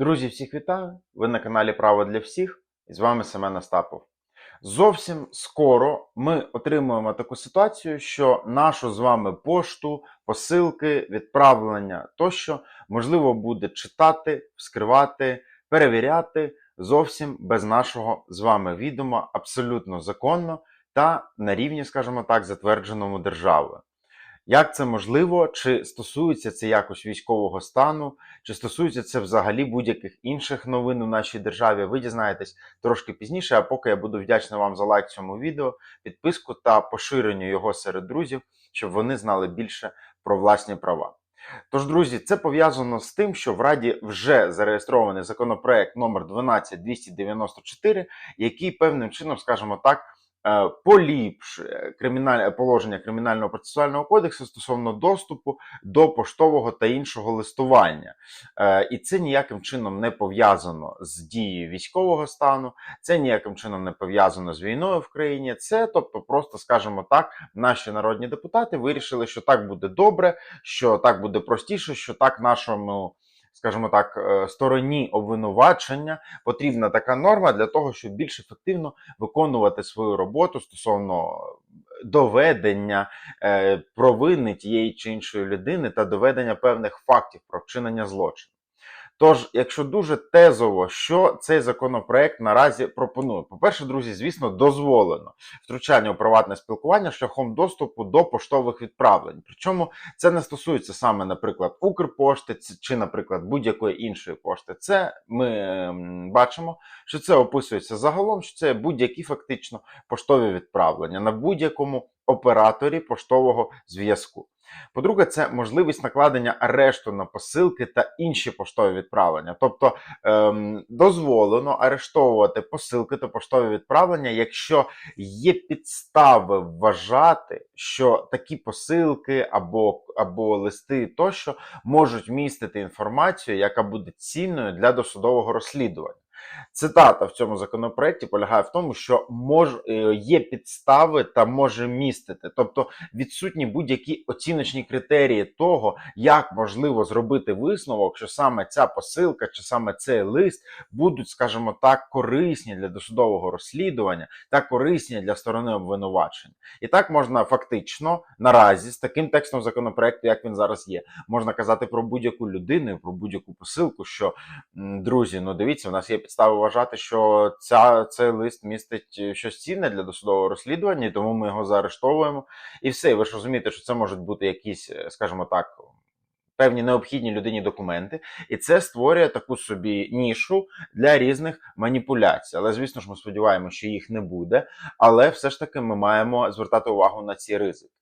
Друзі, всіх вітаю! Ви на каналі Право для всіх і з вами Семен Остапов. Зовсім скоро ми отримуємо таку ситуацію, що нашу з вами пошту, посилки, відправлення тощо можливо буде читати, вскривати, перевіряти зовсім без нашого з вами відома, абсолютно законно та на рівні, скажімо так, затвердженому державою. Як це можливо? Чи стосується це якось військового стану, чи стосується це взагалі будь-яких інших новин у нашій державі? Ви дізнаєтесь трошки пізніше. А поки я буду вдячний вам за лайк цьому відео, підписку та поширення його серед друзів, щоб вони знали більше про власні права. Тож, друзі, це пов'язано з тим, що в Раді вже зареєстрований законопроект номер 12294, який певним чином, скажімо так, поліпшує кримінальне положення кримінального процесуального кодексу стосовно доступу до поштового та іншого листування. Е, І це ніяким чином не пов'язано з дією військового стану, це ніяким чином не пов'язано з війною в країні. Це, тобто, просто скажімо так, наші народні депутати вирішили, що так буде добре, що так буде простіше, що так нашому. Скажімо так, е, стороні обвинувачення потрібна така норма для того, щоб більш ефективно виконувати свою роботу стосовно доведення е, провини тієї чи іншої людини та доведення певних фактів про вчинення злочину. Тож, якщо дуже тезово, що цей законопроект наразі пропонує, по-перше, друзі, звісно, дозволено втручання у приватне спілкування шляхом доступу до поштових відправлень. Причому це не стосується саме, наприклад, Укрпошти чи, наприклад, будь-якої іншої пошти. Це ми ем, бачимо, що це описується загалом, що це будь-які фактично поштові відправлення на будь-якому операторі поштового зв'язку. По-друге, це можливість накладення арешту на посилки та інші поштові відправлення. Тобто ем, дозволено арештовувати посилки та поштові відправлення, якщо є підстави вважати, що такі посилки або, або листи тощо можуть містити інформацію, яка буде цінною для досудового розслідування. Цитата в цьому законопроекті полягає в тому, що мож, е, є підстави та може містити, тобто відсутні будь-які оціночні критерії того, як можливо зробити висновок, що саме ця посилка чи саме цей лист будуть, скажімо так, корисні для досудового розслідування та корисні для сторони обвинувачення. І так можна фактично наразі з таким текстом законопроекту, як він зараз є, можна казати про будь-яку людину, про будь-яку посилку, що друзі, ну дивіться, у нас є підстави вважати, що ця, цей лист містить е, щось цінне для досудового розслідування, тому ми його заарештовуємо. І все, ви ж розумієте, що це можуть бути якісь, е, скажімо так, певні необхідні людині документи, і це створює таку собі нішу для різних маніпуляцій. Але звісно ж, ми сподіваємося, що їх не буде. Але все ж таки ми маємо звертати увагу на ці ризики.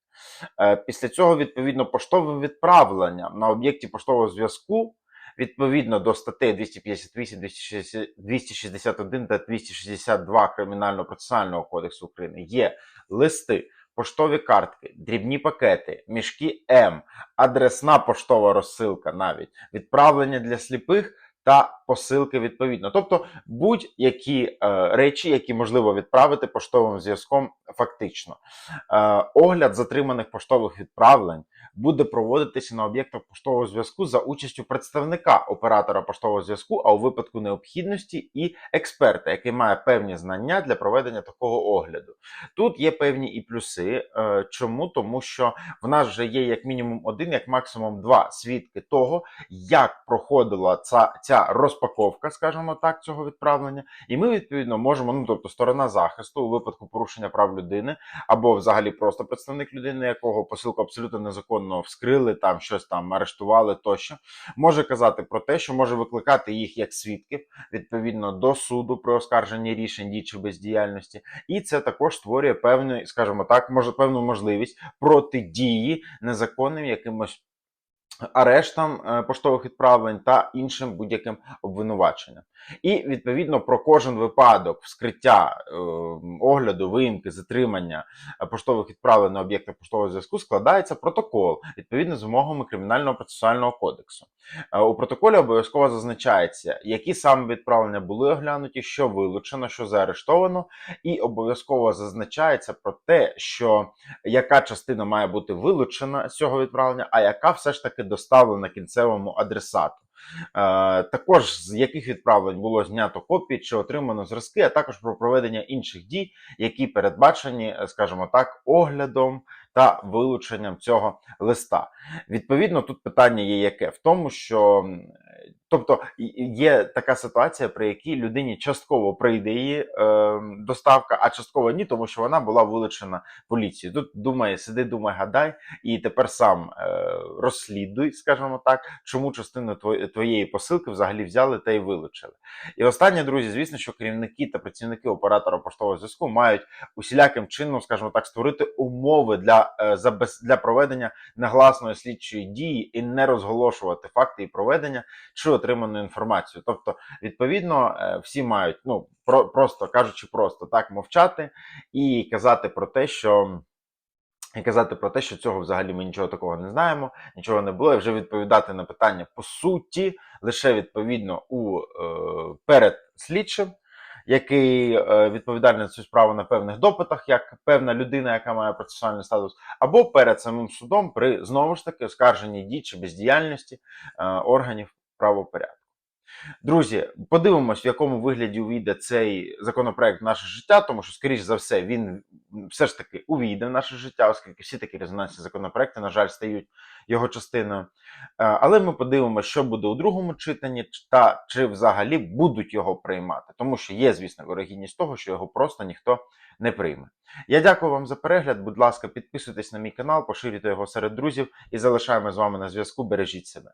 Е, Після цього, відповідно, поштове відправлення на об'єкті поштового зв'язку. Відповідно до статей 258, 260 261 та 262 Кримінального процесуального кодексу України є листи, поштові картки, дрібні пакети, мішки М, адресна поштова розсилка навіть, відправлення для сліпих та посилки відповідно. Тобто будь-які е, речі, які можливо відправити поштовим зв'язком фактично. Е, огляд затриманих поштових відправлень буде проводитися на об'єктах поштового зв'язку за участю представника оператора поштового зв'язку, а у випадку необхідності і експерта, який має певні знання для проведення такого огляду. Тут є певні і плюси. Е, Чому? Тому що в нас вже є як мінімум один, як максимум два свідки того, як проходила ця, ця розпаковка, скажімо так, цього відправлення, і ми відповідно можемо, ну тобто сторона захисту у випадку порушення прав людини, або взагалі просто представник людини, якого посилку абсолютно незаконно вскрили, там щось там арештували тощо, може казати про те, що може викликати їх як свідків відповідно до суду при оскарженні рішень дій чи бездіяльності, і це також створює певну, скажімо так, може певну можливість протидії незаконним якимось арештам е, поштових відправлень та іншим будь-яким обвинуваченням. І відповідно про кожен випадок вскриття е, огляду, виїмки, затримання е, поштових відправлень на об'єктах поштового зв'язку складається протокол відповідно з вимогами кримінального процесуального кодексу. Е, У протоколі обов'язково зазначається, які саме відправлення були оглянуті, що вилучено, що заарештовано, і обов'язково зазначається про те, що яка частина має бути вилучена з цього відправлення, а яка все ж таки доставлена кінцевому адресату. Е, також з яких відправлень було знято копії чи отримано зразки, а також про проведення інших дій, які передбачені, е, скажімо так, оглядом та вилученням цього листа. Відповідно, тут питання є яке в тому, що тобто є така ситуація, при якій людині частково прийде її е, доставка, а частково ні, тому що вона була вилучена поліцією. Тут думає, сиди, думай, гадай, і тепер сам е, розслідуй, скажімо так, чому частину тво- твоєї посилки взагалі взяли та й вилучили. І останнє, друзі, звісно, що керівники та працівники оператора поштового зв'язку мають усіляким чином, скажімо так, створити умови для, е, для проведення негласної слідчої дії і не розголошувати факти і проведення чи отриману інформацію. Тобто, відповідно, е, всі мають, ну про, просто кажучи, просто так мовчати і казати про те, що. І казати про те, що цього взагалі ми нічого такого не знаємо, нічого не було, і вже відповідати на питання по суті, лише відповідно у е, перед слідчим, який е, відповідальний за цю справу на певних допитах, як певна людина, яка має процесуальний статус, або перед самим судом при знову ж таки оскарженні дій чи бездіяльності е, органів правопорядку. Друзі, подивимось, в якому вигляді увійде цей законопроект в наше життя, тому що, скоріш за все, він все ж таки увійде в наше життя, оскільки всі такі резонансні законопроекти, на жаль, стають його частиною. Е, Але ми подивимося, що буде у другому читанні, та чи взагалі будуть його приймати, тому що є, звісно, вирогідність того, що його просто ніхто не прийме. Я дякую вам за перегляд. Будь ласка, підписуйтесь на мій канал, поширюйте його серед друзів і залишаємо з вами на зв'язку. Бережіть себе.